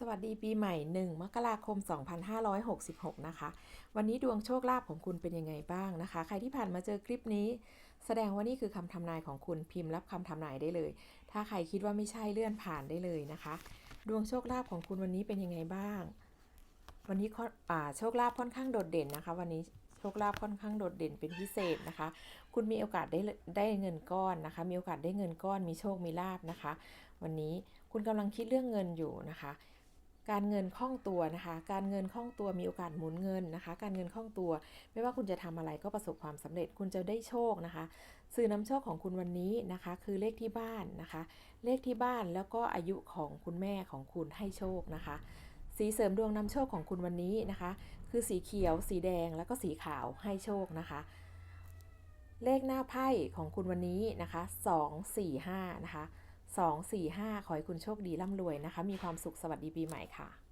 สวัสดีปีใหม่ 1 มกราคม 2566 นะคะ วันนี้ดวงโชคลาภของคุณเป็นยังไงบ้างนะคะ ใครที่ผ่านมาเจอคลิปนี้ แสดงว่านี่คือคำทำนายของคุณพิมพ์รับคำทำนายได้เลย ถ้าใครคิดว่าไม่ใช่เลื่อนผ่านได้เลยนะคะ ดวงโชคลาภของคุณวันนี้เป็นยังไงบ้าง วันนี้ข้ออ่าโชคลาภค่อนข้างโดดเด่นนะคะ วันนี้โชคลาภค่อนข้างโดดเด่นเป็นพิเศษนะคะ คุณมีโอกาสได้ได้เงินก้อนนะคะ มีโอกาสได้เงินก้อน มีโชค มีลาบนะคะ วันนี้คุณกำลังคิดเรื่องเงินอยู่นะคะ การเงินคล่องตัวนะคะ การเงินคล่องตัวมีโอกาสหมุนเงินนะคะ การเงินคล่องตัว ไม่ว่าคุณจะทำอะไรก็ประสบความสำเร็จ คุณจะได้โชคนะคะ สื่อนำโชคของคุณวันนี้นะคะ คือเลขที่บ้านนะคะ เลขที่บ้านแล้วก็อายุของคุณแม่ของคุณให้โชคนะคะ สีเสริมดวงนำโชคของคุณวันนี้นะคะ คือสีเขียว สีแดงแล้วก็สีขาวให้โชคนะคะ เลขหน้าไพ่ของคุณวันนี้นะคะ 2 4 5 นะคะ 2 4 5 ขอให้คุณโชคดีร่ำรวยนะคะ มีความสุขสวัสดีปีใหม่ค่ะ